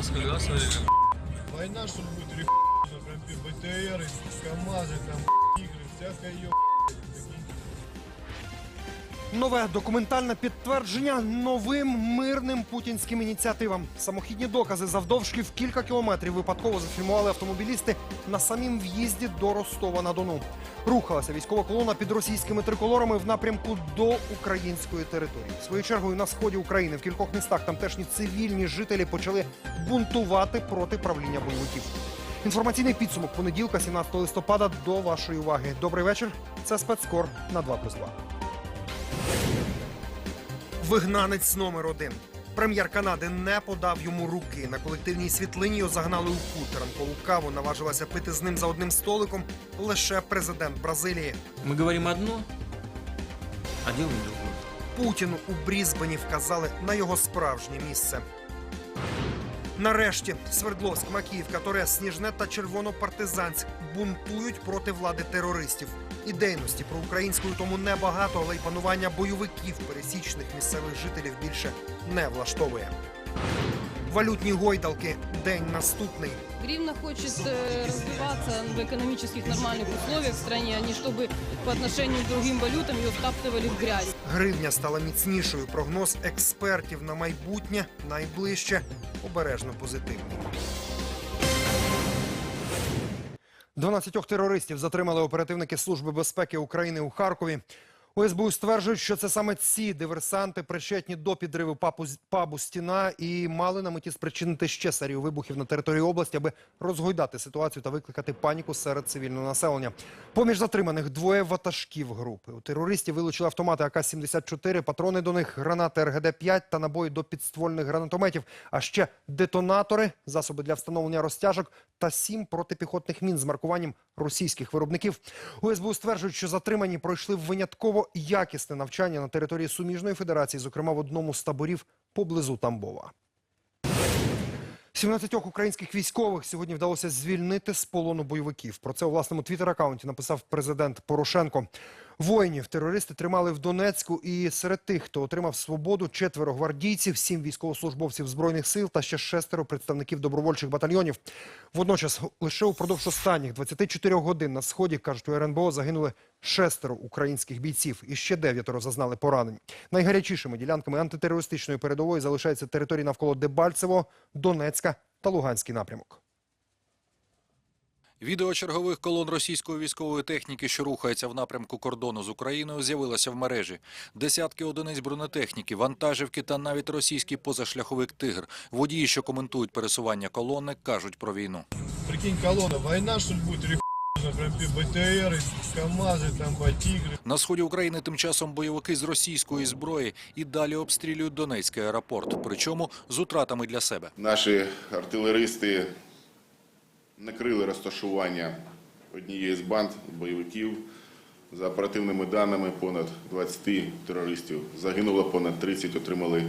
э, Все в масках, да, смотри, как Война, что будет регулярно, прям пи- БТРы, КАМАЗы, там игры, всякое ё... Нове документальне підтвердження новим мирним путінським ініціативам. Самохідні докази завдовжки в кілька кілометрів випадково зафільмували автомобілісти на самім в'їзді до Ростова на Дону. Рухалася військова колона під російськими триколорами в напрямку до української території. Своєю чергою на сході України в кількох містах тамтешні цивільні жителі почали бунтувати проти правління бойовиків. Інформаційний підсумок понеділка, 17 листопада, до вашої уваги. Добрий вечір. Це спецкор на 2+,2. Вигнанець номер один. Прем'єр Канади не подав йому руки. На колективній світлині його загнали у кут. Ранкову каву наважилася пити з ним за одним столиком лише президент Бразилії. Ми говоримо одно, а делаем друге. Путіну у Брізбені вказали на його справжнє місце. Нарешті Свердловськ, Макіївка, Торес, Сніжне та Червонопартизанськ бунтують проти влади терористів. Ідейності про українською тому небагато, але й панування бойовиків пересічних місцевих жителів більше не влаштовує. Валютні гойдалки день наступний. Гривна хочет э, развиваться в экономических нормальных условиях в стране, а не чтобы по отношению к другим валютам ее втаптывали в грязь. Гривня стала міцнішою. Прогноз експертів на майбутнє найближче обережно позитивний. 12 терористів затримали оперативники Служби безпеки України у Харкові. У стверджують, що це саме ці диверсанти причетні до підриву папу, пабу «Стіна» і мали на меті спричинити ще серію вибухів на території області, аби розгойдати ситуацію та викликати паніку серед цивільного населення. Поміж затриманих двоє ватажків групи. У терористів вилучили автомати АК-74, патрони до них, гранати РГД-5 та набої до підствольних гранатометів, а ще детонатори, засоби для встановлення розтяжок та сім протипіхотних мін з маркуванням російських виробників. У стверджують, що затримані пройшли винятково якісне навчання на території суміжної федерації, зокрема в одному з таборів поблизу Тамбова. 17 українських військових сьогодні вдалося звільнити з полону бойовиків. Про це у власному твіттер-аккаунті написав президент Порошенко. Воїнів терористи тримали в Донецьку, і серед тих, хто отримав свободу, четверо гвардійців, сім військовослужбовців збройних сил та ще шестеро представників добровольчих батальйонів. Водночас, лише упродовж останніх 24 годин на сході, кажуть у РНБО, загинули шестеро українських бійців, і ще дев'ятеро зазнали поранень. Найгарячішими ділянками антитерористичної передової залишаються території навколо Дебальцево, Донецька та Луганський напрямок. Відео чергових колон російської військової техніки, що рухається в напрямку кордону з Україною, з'явилося в мережі. Десятки одиниць бронетехніки, вантажівки та навіть російський позашляховик «Тигр». Водії, що коментують пересування колони, кажуть про війну. Прикинь, колонна, война, что ли, будет регулярно, прям пи- БТРы, КАМАЗы, там, по тигры. На сході України тим часом бойовики з російської зброї і далі обстрілюють Донецький аеропорт, причому з утратами для себе. Наші артилеристи накрили розташування однієї з банд бойовиків. За оперативними даними, понад 20 терористів загинуло, понад 30 отримали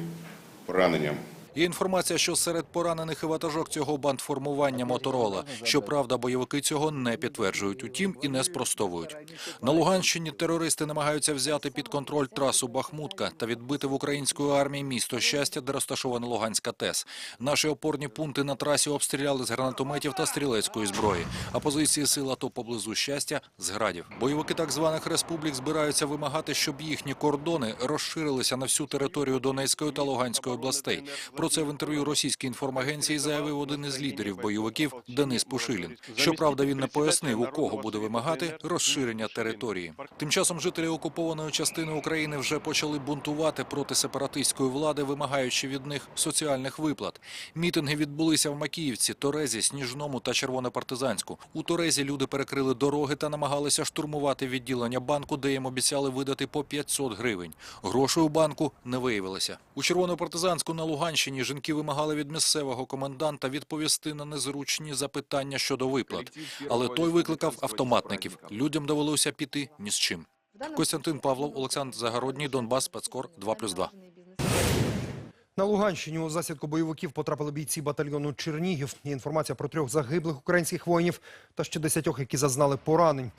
поранення. Є інформація, що серед поранених і ватажок цього бандформування Моторола. Щоправда, бойовики цього не підтверджують, утім і не спростовують. На Луганщині терористи намагаються взяти під контроль трасу Бахмутка та відбити в української армії місто щастя, де розташована Луганська ТЕС. Наші опорні пункти на трасі обстріляли з гранатометів та стрілецької зброї. А позиції сил АТО поблизу щастя з градів. Бойовики так званих республік збираються вимагати, щоб їхні кордони розширилися на всю територію Донецької та Луганської областей. Про це в інтерв'ю російській інформагенції заявив один із лідерів бойовиків Денис Пушилін. Щоправда, він не пояснив, у кого буде вимагати розширення території. Тим часом жителі окупованої частини України вже почали бунтувати проти сепаратистської влади, вимагаючи від них соціальних виплат. Мітинги відбулися в Макіївці, Торезі, Сніжному та Червонопартизанську. У Торезі люди перекрили дороги та намагалися штурмувати відділення банку, де їм обіцяли видати по 500 гривень. Грошей у банку не виявилося. У Червонопартизанську на Луганщині жінки вимагали від місцевого коменданта відповісти на незручні запитання щодо виплат. Але той викликав автоматників. Людям довелося піти ні з чим. Костянтин Павлов, Олександр Загородній, Донбас, Спецкор 2+,2. На Луганщині у засідку бойовиків потрапили бійці батальйону Чернігів. Інформація про трьох загиблих українських воїнів та ще десятьох, які зазнали поранень.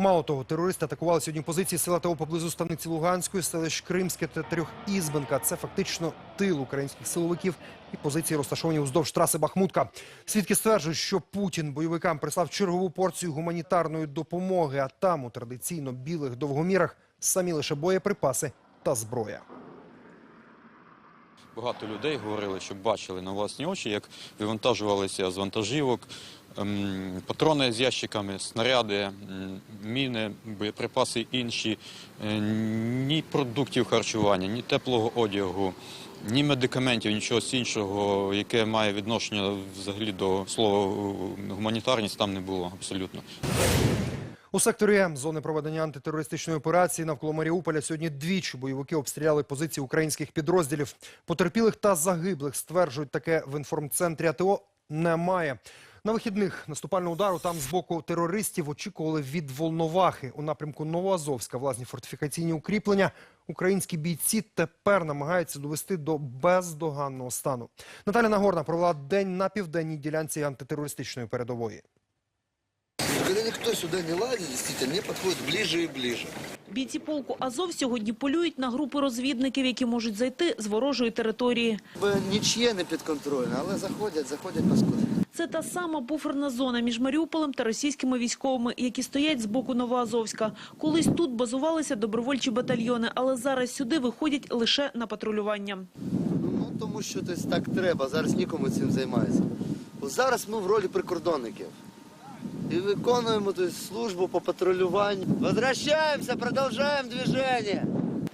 Мало того, терористи атакували сьогодні позиції села ТО поблизу станиці Луганської, селищ Кримське та Трьохізбенка. Це фактично тил українських силовиків і позиції розташовані уздовж траси Бахмутка. Свідки стверджують, що Путін бойовикам прислав чергову порцію гуманітарної допомоги, а там у традиційно білих довгомірах самі лише боєприпаси та зброя. Багато людей говорили, що бачили на власні очі, як вивантажувалися з вантажівок патрони з ящиками, снаряди, міни, боєприпаси інші. Е, Ні продуктів харчування, ні теплого одягу, ні медикаментів, нічого іншого, яке має відношення взагалі до слова гуманітарність, там не було абсолютно. У секторі М зони проведення антитерористичної операції навколо Маріуполя сьогодні двічі бойовики обстріляли позиції українських підрозділів. Потерпілих та загиблих стверджують таке в інформцентрі АТО немає. На вихідних наступального удару там з боку терористів очікували від Волновахи у напрямку Новоазовська власні фортифікаційні укріплення. Українські бійці тепер намагаються довести до бездоганного стану. Наталя Нагорна провела день на південній ділянці антитерористичної передової. Когда никто сюда не ладит, действительно, мне подходит ближе и ближе. Бійці полку Азов сьогодні полюють на групи розвідників, які можуть зайти з ворожої території. Нічє не підконтрольне, але заходять, заходять паскуди. Це та сама буферна зона між Маріуполем та російськими військовими, які стоять з боку Новоазовська. Колись тут базувалися добровольчі батальйони, але зараз сюди виходять лише на патрулювання. Ну, тому що тобто, так треба, зараз нікому цим займається. Бо зараз ми в ролі прикордонників. І виконуємо тобто, службу по патрулюванню. Возвращаємося, продовжуємо движення.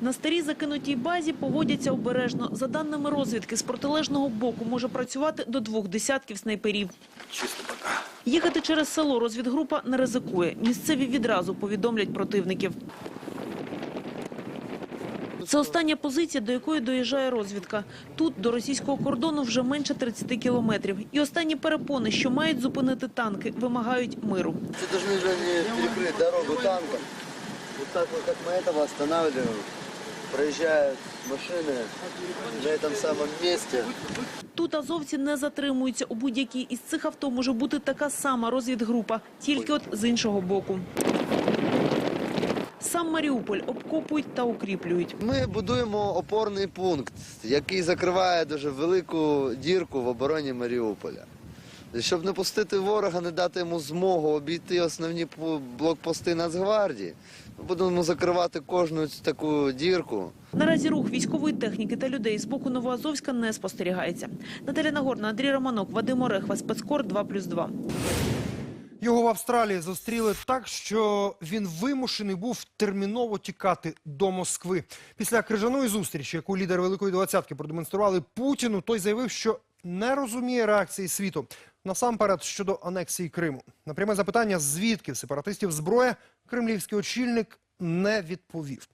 На старій закинутій базі поводяться обережно. За даними розвідки, з протилежного боку може працювати до двох десятків снайперів. Чисто пока. Їхати через село розвідгрупа не ризикує. Місцеві відразу повідомлять противників. Це остання позиція, до якої доїжджає розвідка. Тут до російського кордону вже менше 30 кілометрів. І останні перепони, що мають зупинити танки, вимагають миру. Це должны же они перекрыть дорогу танком. Вот так вот, как мы этого Проезжают машины на этом самом месте. Тут азовці не затримуються. У будь-якій із цих авто може бути така сама розвідгрупа, тільки от з іншого боку. Сам Маріуполь обкопують та укріплюють. Ми будуємо опорний пункт, який закриває дуже велику дірку в обороні Маріуполя. Щоб не пустити ворога, не дати йому змогу обійти основні блокпости Нацгвардії, будемо закривати кожну таку дірку. Наразі рух військової техніки та людей з боку Новоазовська не спостерігається. Наталя Нагорна, Андрій Романок, Вадим Орехва, Спецкор 2+,2. Його в Австралії зустріли так, що він вимушений був терміново тікати до Москви. Після крижаної зустрічі, яку лідери Великої Двадцятки продемонстрували Путіну, той заявив, що не розуміє реакції світу. Насамперед щодо анексії Криму. На пряме запитання, звідки в сепаратистів зброя, кремлівський очільник не відповів.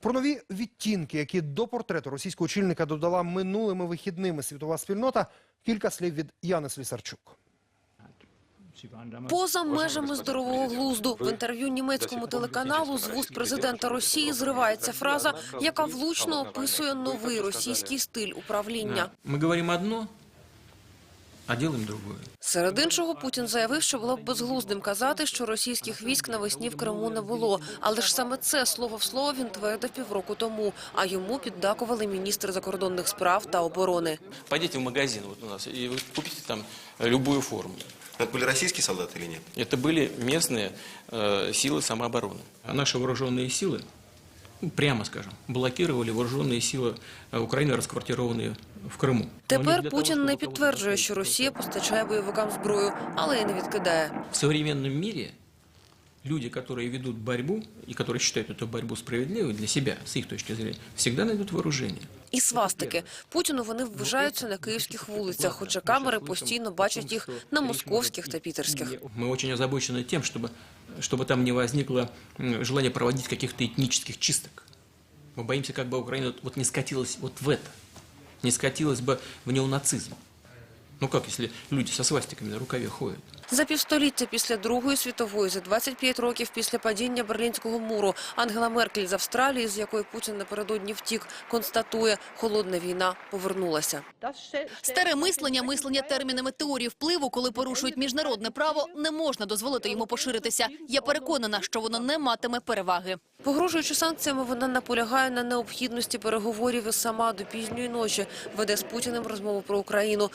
Про нові відтінки, які до портрету російського очільника додала минулими вихідними світова спільнота, кілька слів від Яни Слісарчук. Поза межами здорового глузду в інтерв'ю німецькому телеканалу з вуст президента Росії зривається фраза, яка влучно описує новий російський стиль управління. Мы говорим одно, а делаем другое. Серед іншого, Путін заявив, що було б безглуздим казати, що російських військ навесні в Криму не було. Але ж саме це слово в слово він твердив півроку тому. А йому піддакували міністри закордонних справ та оборони. Пойдите в магазин вот у нас, и вы купите там э, любую форму. Это были российские солдаты или нет? Это были местные э, силы самообороны. А наши вооруженные силы, ну, прямо скажем, блокировали вооруженные силы э, Украины, расквартированные в Крыму. Но не для Тепер того, Путін чтобы не кого-то підтверджує, задавить. що Росія постачає бойовикам зброю, але й не відкидає. В современном мире люди, которые ведут борьбу и которые считают эту борьбу справедливой для себя, с их точки зрения, всегда найдут вооружение. І свастики. Путіну вони вважаються на київських вулицях, хоча камери постійно бачать їх на московських та питерських. Мы очень озабочены тем, чтобы, чтобы там не возникло м, желание проводить каких-то этнических чисток. Мы боимся, как бы Украина вот не скатилась вот в это, не скатилась бы в неонацизм. Ну как, если люди со свастиками на рукаве ходят? За півстоліття після Другої світової, за 25 років після падіння Берлінського муру, Ангела Меркель з Австралії, з якої Путін напередодні втік, констатує, холодна війна повернулася. Старе мислення, мислення термінами теорії впливу, коли порушують міжнародне право, не можна дозволити йому поширитися. Я переконана, що воно не матиме переваги. Погрожуючи санкціями, вона наполягає на необхідності переговорів і сама до пізньої ночі веде з Путіним розмову про Україну.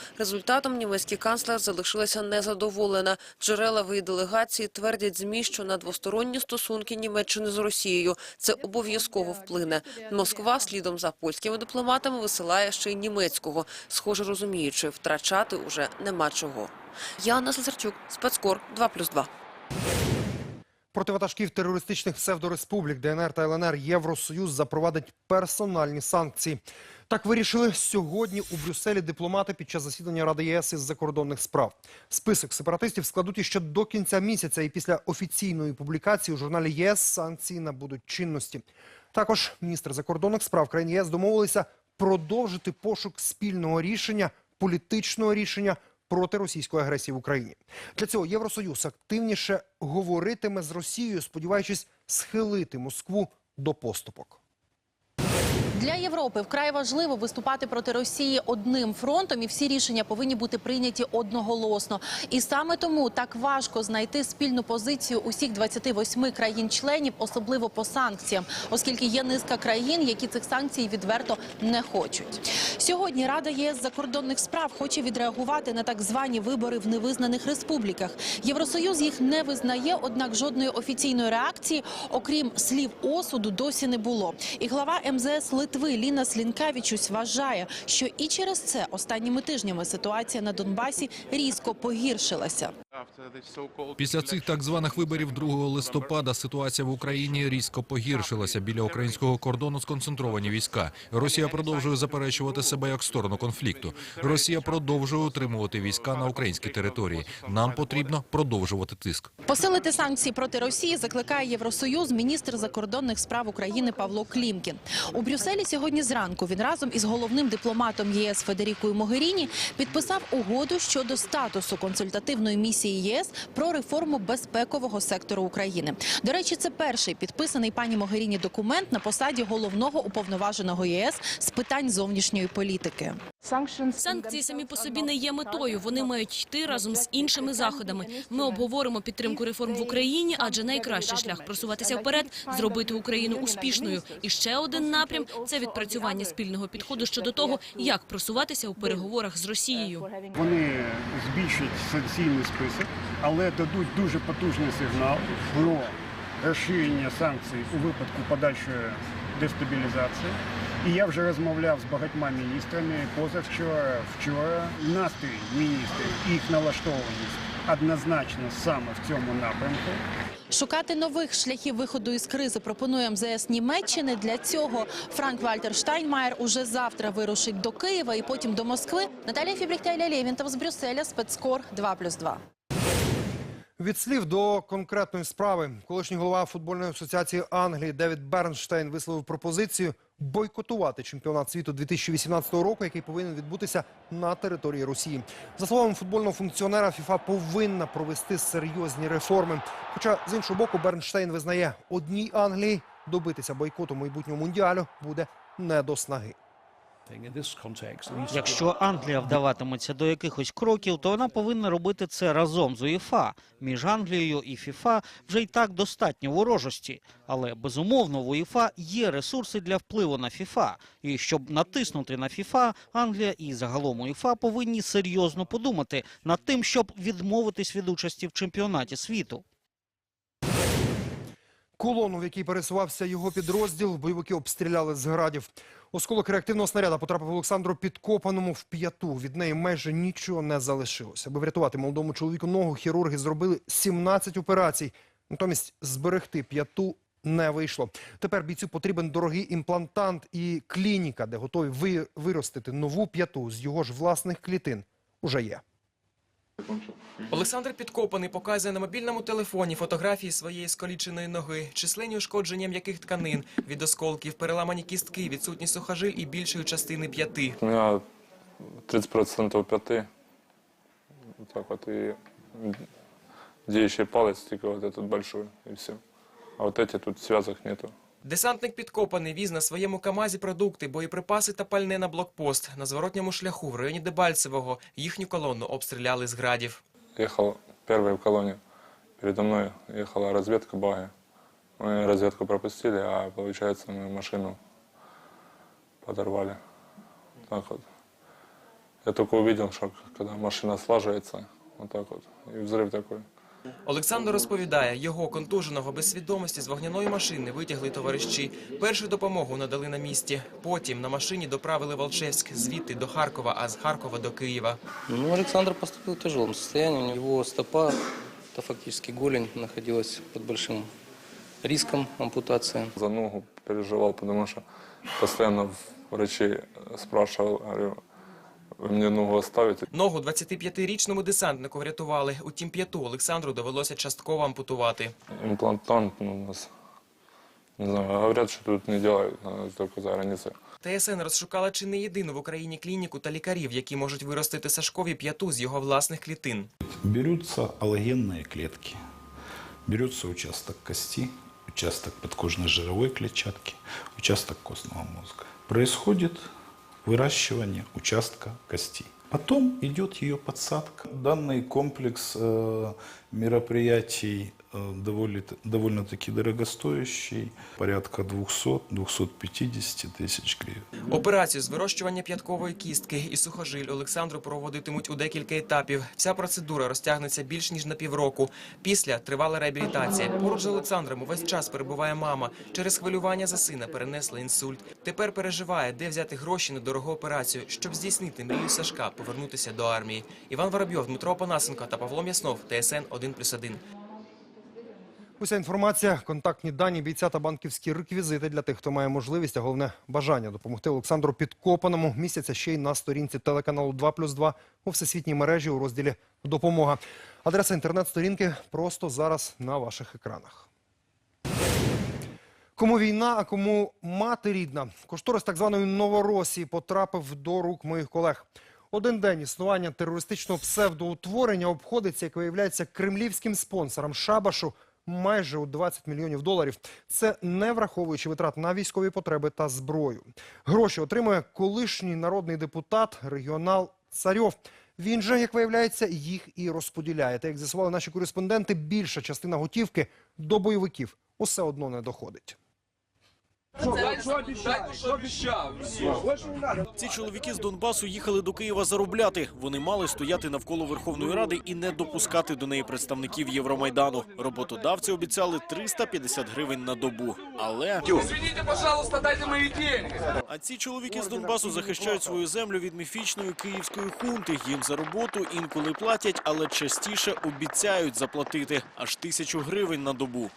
Результатом німецький канцлер залишилася незадоволена. Джерела в делегації твердять ЗМІ, що на двосторонні стосунки Німеччини з Росією це обов'язково вплине. Москва слідом за польськими дипломатами висилає ще й німецького, схоже розуміючи, втрачати уже нема чого. Яна Сазарчук, спецкор 2+,2. Проти ватажків терористичних псевдореспублік ДНР та ЛНР Євросоюз запровадить персональні санкції. Так вирішили сьогодні у Брюсселі дипломати під час засідання Ради ЄС із закордонних справ. Список сепаратистів складуть іще до кінця місяця, і після офіційної публікації у журналі ЄС санкції набудуть чинності. Також міністри закордонних справ країн ЄС домовилися продовжити пошук спільного рішення, політичного рішення проти російської агресії в Україні. Для цього Євросоюз активніше говоритиме з Росією, сподіваючись схилити Москву до поступок. Для Європи вкрай важливо виступати проти Росії одним фронтом, і всі рішення повинні бути прийняті одноголосно. І саме тому так важко знайти спільну позицію усіх 28 країн-членів, особливо по санкціям, оскільки є низка країн, які цих санкцій відверто не хочуть. Сьогодні Рада ЄС закордонних справ хоче відреагувати на так звані вибори в невизнаних республіках. Євросоюз їх не визнає, однак жодної офіційної реакції, окрім слів осуду, досі не було. І глава МЗС Литви Ліна Слінкавічусь вважає, що і через це останніми тижнями ситуація на Донбасі різко погіршилася. Після цих так званих виборів 2 листопада ситуація в Україні різко погіршилася. Біля українського кордону сконцентровані війська. Росія продовжує заперечувати себе як сторону конфлікту. Росія продовжує утримувати війська на українській території. Нам потрібно продовжувати тиск. Посилити санкції проти Росії закликає Євросоюз міністр закордонних справ України Павло Клімкін. У Брюсселі сьогодні зранку він разом із головним дипломатом ЄС Федерікою Могеріні підписав угоду щодо статусу консультативної місії ЄС про реформу безпекового сектору України. До речі, це перший підписаний пані Могеріні документ на посаді головного уповноваженого ЄС з питань зовнішньої політики. Санкції самі по собі не є метою. Вони мають йти разом з іншими заходами. Ми обговоримо підтримку реформ в Україні, адже найкращий шлях просуватися вперед зробити Україну успішною. І ще один напрям це відпрацювання спільного підходу щодо того, як просуватися у переговорах з Росією. Вони збільшать санкційний список, але дадуть дуже потужний сигнал про розширення санкцій у випадку подальшої дестабілізації. І я вже розмовляв з багатьма міністрами позавчора, вчора. Настрій міністрів, їх налаштованість однозначно саме в цьому напрямку. Шукати нових шляхів виходу із кризи пропонує МЗС Німеччини. Для цього Франк Вальтер Штайнмаєр уже завтра вирушить до Києва і потім до Москви. Наталія Фібліхтайля Лєвінтов з Брюсселя, спецкор 2+,2. Від слів до конкретної справи, колишній голова футбольної асоціації Англії Девід Бернштейн висловив пропозицію бойкотувати чемпіонат світу 2018 року, який повинен відбутися на території Росії. За словами футбольного функціонера, ФІФА повинна провести серйозні реформи. Хоча з іншого боку, Бернштейн визнає, одній Англії добитися бойкоту майбутнього мундіалю буде не до снаги. Якщо Англія вдаватиметься до якихось кроків, то вона повинна робити це разом з УЄФА. Між Англією і ФІФА вже й так достатньо ворожості. Але безумовно в УЄФА є ресурси для впливу на ФІФА. І щоб натиснути на ФІФА, Англія і загалом УЄФА повинні серйозно подумати над тим, щоб відмовитись від участі в чемпіонаті світу. Колону, в якій пересувався його підрозділ, бойовики обстріляли з градів. Осколок реактивного снаряда потрапив Олександру Підкопаному в п'яту. Від неї майже нічого не залишилося. Аби врятувати молодому чоловіку ногу, хірурги зробили 17 операцій. Натомість зберегти п'яту не вийшло. Тепер бійцю потрібен дорогий імплантант і клініка, де готові ви- виростити нову п'яту з його ж власних клітин. Уже є. Олександр Підкопаний показує на мобільному телефоні фотографії своєї скаліченої ноги, численні ушкодження м'яких тканин, від осколків, переламані кістки, відсутність сухожиль і більшої частини п'яти. У меня 30% пяты Вот так вот. И м, деющий палец только вот этот большой, и все. А вот эти тут связок нету. Десантник підкопаний віз на своєму КАМАЗі продукти, боєприпаси та пальне на блокпост. На зворотньому шляху в районі Дебальцевого їхню колонну обстріляли з градів. Ехал первый в колонне. Передо мной ехала разведка Баги. Мы разведку пропустили, а получается мы машину подорвали. Так вот. Я только увидел, что когда машина слаживается, вот так вот, и взрыв такой. Олександр розповідає, його контуженого без свідомості з вогняної машини витягли товариші. Першу допомогу надали на місці. Потім на машині доправили в Алчевськ, звідти до Харкова, а з Харкова до Києва. Ну, Александр поступил в тяжелом состоянии. Его стопа, это фактически голень, находилась под большим риском ампутации. За ногу переживал, потому что постоянно врачей спрашивал, мне ногу оставите? Ногу 25-річному десантнику врятували. Утім, п'яту Олександру довелося частково ампутувати. Имплантант ну, у нас, не знаю, говорят, что тут не делают, а только за границей. ТСН розшукала чи не єдину в Україні клініку та лікарів, які можуть виростити Сашкові п'яту з його власних клітин. Берутся аллогенные клетки. Берется участок кости, участок подкожно-жировой клетчатки, участок костного мозга. Происходит выращивание участка кости. Потом идет ее подсадка. Данный комплекс э, мероприятий э, довольно, довольно-таки дорогостоящий, порядка 200-250 тысяч гривен. Операцію з вирощування п'яткової кістки і сухожиль Олександру проводитимуть у декілька етапів. Вся процедура розтягнеться більш ніж на півроку. Після тривала реабілітація. Поруч з Олександром увесь час перебуває мама. Через хвилювання за сина перенесла інсульт. Тепер переживає, де взяти гроші на дорогу операцію, щоб здійснити мрію Сашка повернутися до армії. Іван Воробйов, Дмитро Панасенко та Павло М'яснов. ТСН 1+,1. Уся інформація, контактні дані бійця та банківські реквізити для тих, хто має можливість, а головне бажання допомогти Олександру Підкопаному місяця ще й на сторінці телеканалу 2+,2 у всесвітній мережі у розділі «Допомога». Адреса інтернет-сторінки просто зараз на ваших екранах. Кому війна, а кому мати рідна. Кошторис так званої Новоросії потрапив до рук моїх колег. Один день існування терористичного псевдоутворення обходиться, як виявляється, кремлівським спонсорам Шабашу майже у 20 мільйонів доларів. Це не враховуючи витрат на військові потреби та зброю. Гроші отримує колишній народний депутат, регіонал Царьов. Він же, як виявляється, їх і розподіляє. Та як з'ясували наші кореспонденти, більша частина готівки до бойовиків усе одно не доходить. Ці чоловіки з Донбасу їхали до Києва заробляти. Вони мали стояти навколо Верховної Ради і не допускати до неї представників Євромайдану. Роботодавці обіцяли 350 гривень на добу. Але пожалуйста, дайте деньги. а ці чоловіки з Донбасу захищають свою землю від міфічної київської хунти. Їм за роботу інколи платять, але частіше обіцяють заплатити аж тисячу гривень на добу.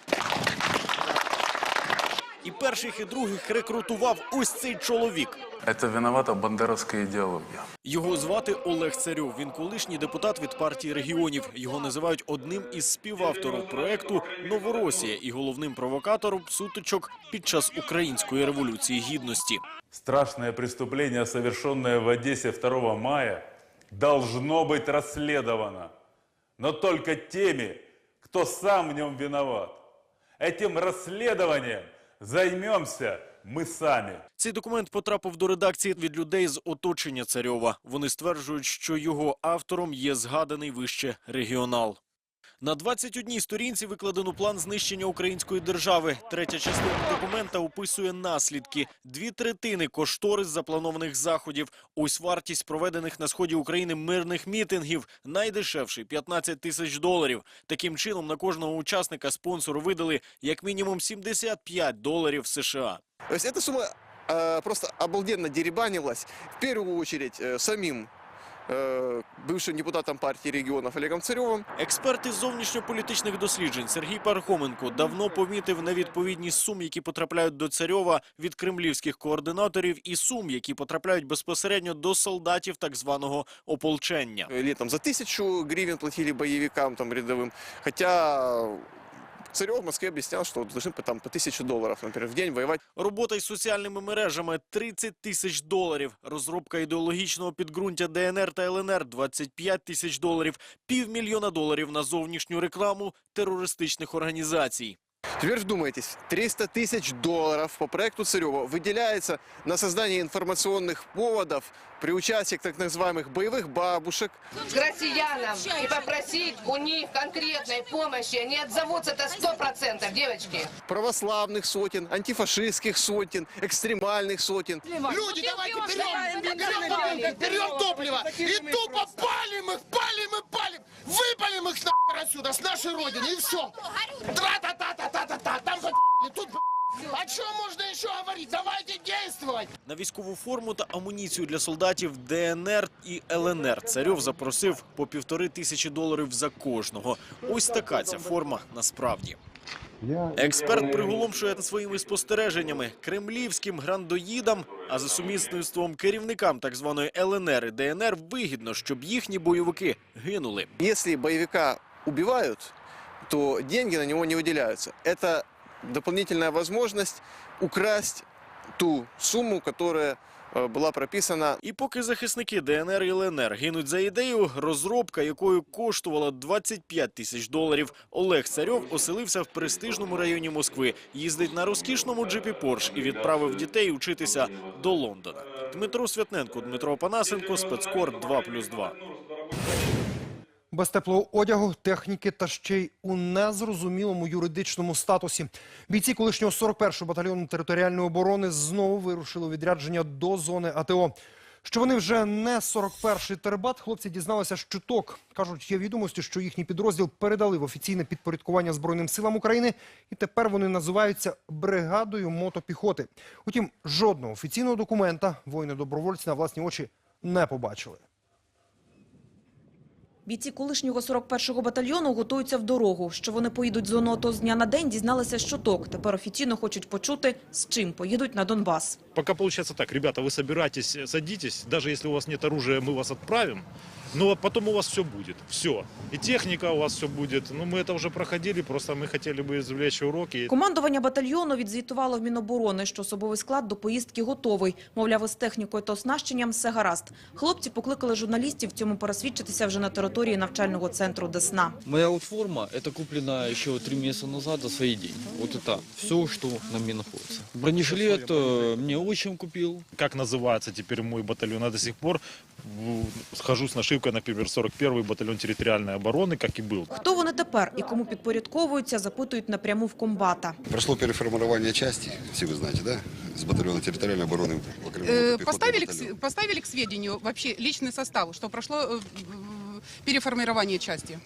І перших, і других рекрутував ось цей чоловік. Это виновата бандеровская идеология. Його звати Олег Царьов. Він колишній депутат від партії регіонів. Його називають одним із співавторів проекту Новоросія і головним провокатором сутичок під час української революції гідності. Страшное преступление, совершенное в Одессе 2 мая, должно быть расследовано. Но только теми, кто сам в нем виноват. Этим расследованием займемся ми самі. Цей документ потрапив до редакції від людей з оточення Царьова. Вони стверджують, що його автором є згаданий вище регіонал. На 21 сторінці викладено план знищення української держави. Третя частина документа описує наслідки. Дві третини кошторис запланованих заходів. Ось вартість проведених на сході України мирних мітингів. Найдешевший – 15 тисяч доларів. Таким чином, на кожного учасника спонсору видали як мінімум 75 доларів США. То есть эта сумма э, просто обалденно деребанилась, в первую очередь э, самим э, бывшим депутатом партии регионов Олегом Царевым. Експерт із зовнішньополітичних досліджень Сергій Пархоменко давно помітив невідповідність сум, які потрапляють до Царьова від кремлівських координаторів, і сум, які потрапляють безпосередньо до солдатів так званого ополчення. Летом за тысячу гривен платили боевикам там рядовым, хотя Царев в Москве объяснял, что должны по, там, по тысячу долларов, например, в день воевать. Робота із соціальними мережами 30 тисяч доларів. Розробка ідеологічного підґрунтя ДНР та ЛНР 25 тисяч доларів. Півмільйона доларів на зовнішню рекламу терористичних організацій. Теперь вдумайтесь, 300 тысяч долларов по проекту Царева выделяется на создание информационных поводов при участии так называемых боевых бабушек, к россиянам и попросить у них конкретной помощи. Они отзовутся, это сто процентов, девочки. православных сотен, антифашистских сотен, экстремальных сотен. Люди, давайте берем, берем топливо и тупо палим их, палим и палим, выпалим их нахер отсюда, с нашей родины, и все. Тра-та-та-та-та-та-та, там по***ли, тут. А що можна ще говорить? Давайте дійствувати! На військову форму та амуніцію для солдатів ДНР і ЛНР Царьов запросив по півтори тисячі доларів за кожного. Ось така ця форма насправді. Експерт приголомшує своїми спостереженнями кремлівським грандоїдам, а за сумісництвом керівникам так званої ЛНР і ДНР вигідно, щоб їхні бойовики гинули. Если боевика убивают, то деньги на него не выделяются. Это дополнительная возможность украсть ту сумму, которая э, была прописана І поки захисники ДНР і ЛНР гинуть за ідею, розробка якою коштувала 25 тисяч доларів, Олег Царьов оселився в престижному районі Москви, їздить на розкішному джипі Порш і відправив дітей учитися до Лондона. Дмитро Святненко, Дмитро Панасенко, спецкор 2+,2. Без теплого одягу, техніки та ще й у незрозумілому юридичному статусі. Бійці колишнього 41-го батальйону територіальної оборони знову вирушили відрядження до зони АТО. Що вони вже не 41-й тербат, хлопці дізналися з чуток. Кажуть, є відомості, що їхній підрозділ передали в офіційне підпорядкування Збройним силам України, і тепер вони називаються бригадою мотопіхоти. Утім, жодного офіційного документа воїни-добровольці на власні очі не побачили. Бійці колишнього 41-го батальйону готуються в дорогу. Що вони поїдуть з ОНО, то з дня на день, дізналися що ток. Тепер офіційно хочуть почути, з чим поїдуть на Донбас. Пока получается так, ребята, вы собираетесь, садитесь, даже если у вас нет оружия, мы вас отправим, но потом у вас все будет, все. И техника у вас все будет. Ну, мы это уже проходили, просто мы хотели бы извлечь уроки. Командування батальйону відзвітувало в Міноборони, що особовий склад до поїздки готовий. Мовляв, із технікою та оснащенням все гаразд. Хлопці покликали журналістів в цьому пересвідчитися вже на території навчального центру Десна. Моя вот форма, это куплена еще три месяца назад за свои деньги. Вот это все, что на мне находится. Бронежилет э, мне отчим купил. Как называется теперь мой батальон? Я до сих пор в- схожу с нашивкой, например, 41-й батальон территориальной обороны, как и был. Хто вони тепер і кому підпорядковуються, запитують напряму в комбата. Прошло переформирование части, все вы знаете, да? С батальона территориальной обороны. в окружной Э, мотопехотный Поставили, к, батальон. с- поставили к сведению вообще личный состав, что прошло э, в- переформирование части.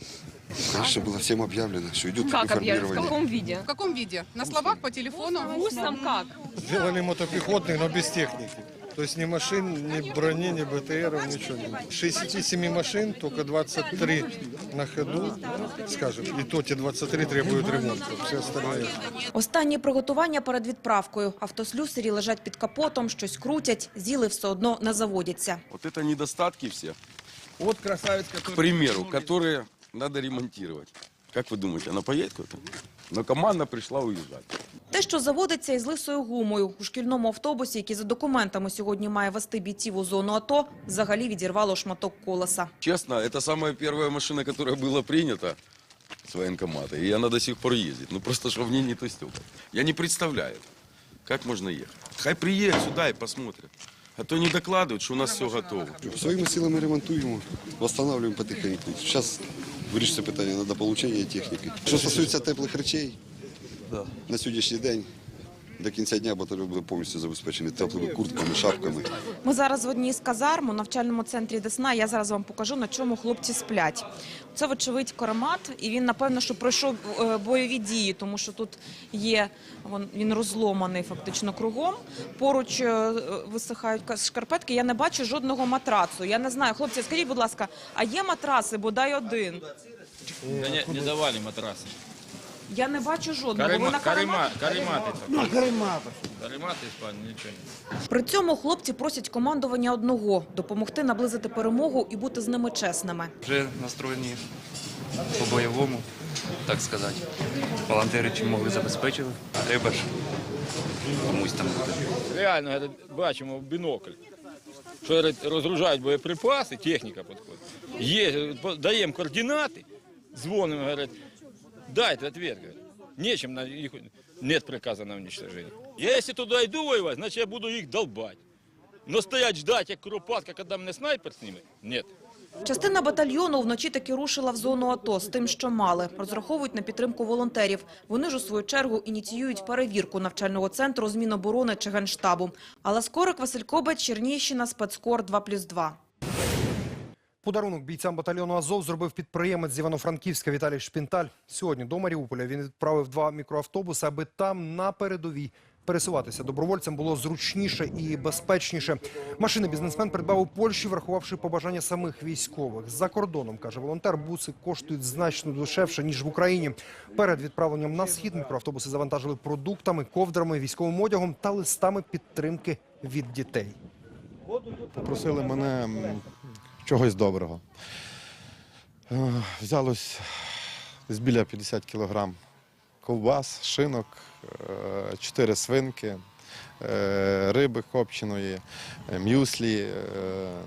Конечно, было всем объявлено, что идет Как объявлено? реформирование. виде? В каком виде? На словах, по телефону? Устном как? Сделали мотопехотный, но без техники. То есть ни машин, ни брони, ни БТРов, ничего нет. 67 машин, только 23 на ходу, скажем. И то те 23 требуют ремонта. Все остальные Останні приготування перед відправкою. Автослюсарі лежать під капотом, щось крутять, зіли все одно не заводяться. Вот это недостатки все, Вот красавец, к примеру, которые надо ремонтировать. Как вы думаете, она поедет куда-то? Но команда пришла уезжать. Те, що заводиться із лисою гумою у шкільному автобусі, який за документами сьогодні має вести бійців у зону АТО, взагалі відірвало шматок колеса. Честно, это самая первая машина, которая была принята с военкомата. И она до сих пор ездит. Ну просто, что в ней нету стекол. Я не представляю, как можно ехать. Хай приедет сюда и посмотрят. А то не докладывают, что у нас все готово. Своими силами ремонтуємо, восстанавливаємо потихеньку. Зараз вирішиться питання на дополучення техніки. Що стосується теплих речей, на сьогоднішній день до кінця дня батальйон буде повністю забезпечений теплими куртками, шапками. Ми зараз в одній з казарм у навчальному центрі Десна. Я зараз вам покажу, на чому хлопці сплять. Це, вочевидь, каремат, і він, напевно, що пройшов е, бойові дії, тому що тут є, вон- він розломаний фактично кругом. Поруч е, висихають ка- шкарпетки. Я не бачу жодного матрацу. Я не знаю. Хлопці, скажіть, будь ласка, а є матраси, бодай один? Не, не давали матрасы. Я не бачу жодного. Ви на каремат? карематы. Ну, карематы. Карематы, Испания, ничего не. При цьому хлопці просять командування одного – допомогти наблизити перемогу і бути з ними чесними. Вже настроєні по-бойовому, так сказати. Волонтери чим могли забезпечили, а треба ж комусь там бути. Реально говорить, бачимо в бінокль. Що говорить, розгружають боєприпаси, техніка підходить. Є, по- даємо координати, дзвонимо, говорять, дайте відповідь. Говорить. Нечем на їх, нет приказа на уничтожение. Я если туда иду воевать, значит я буду их долбать. Но стоять ждать, як куропатка, когда мене снайпер сніме, нет. Частина батальйону вночі таки рушила в зону АТО з тим, що мали. Розраховують на підтримку волонтерів. Вони ж у свою чергу ініціюють перевірку навчального центру з Міноборони чи Генштабу. Але Скорик, Василь Кобець, Чернігівщина, спецкор 2+,2. Подарунок бійцям батальйону Азов зробив підприємець з Івано-Франківська Віталій Шпінталь. Сьогодні до Маріуполя він відправив два мікроавтобуси, аби там на передовій пересуватися добровольцям було зручніше і безпечніше. Машини бізнесмен придбав у Польщі, врахувавши побажання самих військових. За кордоном, каже волонтер, буси коштують значно дешевше, ніж в Україні. Перед відправленням на схід мікроавтобуси завантажили продуктами, ковдрами, військовим одягом та листами підтримки від дітей. Попросили мене чогось доброго. Е, Взялось з біля 50 кілограм ковбас, шинок, е, чотири свинки, риби копченої, е, мюслі, е,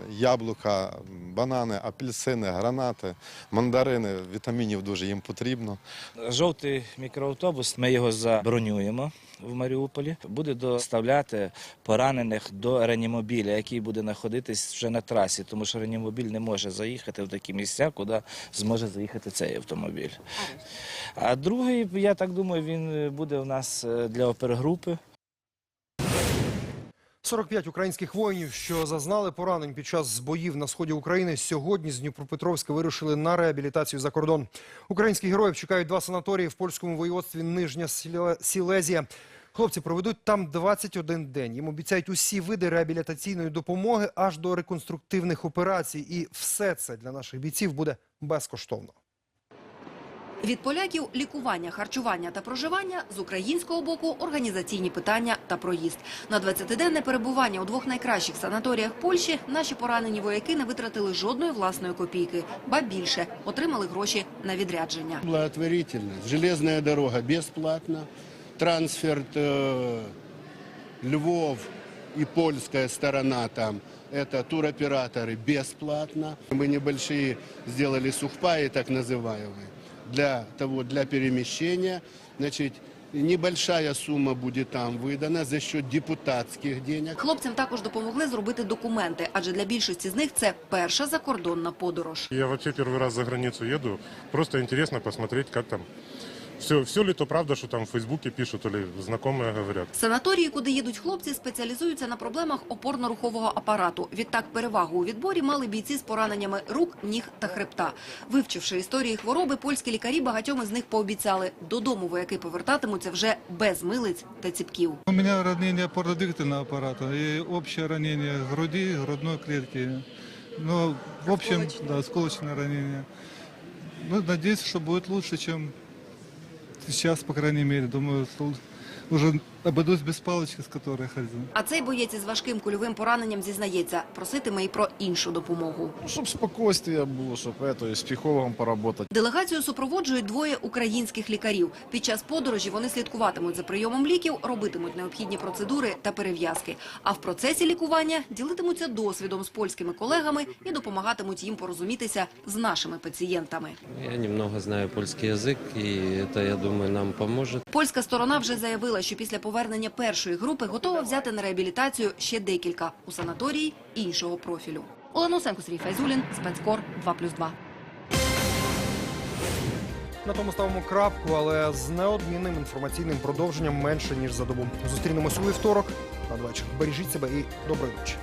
яблука, банани, апельсини, гранати, мандарини. Вітамінів дуже їм потрібно. Жовтий мікроавтобус, ми його забронюємо в Маріуполі. Буде доставляти поранених до реанімобіля, який буде знаходитись вже на трасі, тому що реанімобіль не може заїхати в такі місця, куди зможе заїхати цей автомобіль. А другий, я так думаю, він буде у нас е, для опергрупи. 45 українських воїнів, що зазнали поранень під час боїв на сході України, сьогодні з Дніпропетровська вирушили на реабілітацію за кордон. Українських героїв чекають два санаторії в польському воєводстві Нижня Сіле- Сілезія. Хлопці проведуть там 21 день. Їм обіцяють усі види реабілітаційної допомоги аж до реконструктивних операцій. І все це для наших бійців буде безкоштовно. Від поляків – лікування, харчування та проживання, з українського боку – організаційні питання та проїзд. На 20-денне перебування у двох найкращих санаторіях Польщі наші поранені вояки не витратили жодної власної копійки. Ба більше – отримали гроші на відрядження. Благотворительность. Железная дорога бесплатно. Трансферт э, Львов и польская сторона там. Это туроператоры бесплатно. Мы небольшие сделали сухпаи, так называемые, для того, для перемещения. Значит, небольшая сума буде там видана за счет депутатських денег. Хлопцям також допомогли зробити документи, адже для більшості з них це перша закордонна подорож. Я взагалі перший раз за границю їду, Просто цікаво посмотреть, як там. Все, все ли то правда, что там в Фейсбуке пишут или знакомые говорят. Санаторії, куди їдуть хлопці, спеціалізуються на проблемах опорно-рухового апарату. Відтак перевагу у відборі мали бійці з пораненнями рук, ніг та хребта. Вивчивши історії хвороби, польські лікарі багатьом із них пообіцяли. Додому вояки повертатимуться вже без милиць та ціпків. У меня ранение опорно-двигательного аппарата и общее ранение груди, грудной клетки. Ну, в общем, да, осколочное ранение. Ну, надеюсь, что будет лучше, чем сейчас, по крайней мере. Думаю, уже обойдусь без палочки, с которой ходил. А цей боєць із важким кульовим пораненням зізнається, проситиме і про іншу допомогу. Щоб спокійствие було, щоб это, з психологом поработати. Делегацію супроводжують двоє українських лікарів. Під час подорожі вони слідкуватимуть за прийомом ліків, робитимуть необхідні процедури та перев'язки. А в процесі лікування ділитимуться досвідом з польськими колегами і допомагатимуть їм порозумітися з нашими пацієнтами. Я немного знаю польский язык, и это, я думаю, нам поможет. Польська сторона вже заявила, що після повернення першої групи готова взяти на реабілітацію ще декілька у санаторії іншого профілю. Олена Усенко, Сергій Файзулін, спецкор 2+,2. На тому ставимо крапку, але з неодмінним інформаційним продовженням менше ніж за добу. Зустрінемось у вівторок. Надвечір. Бережіть себе і доброї ночі.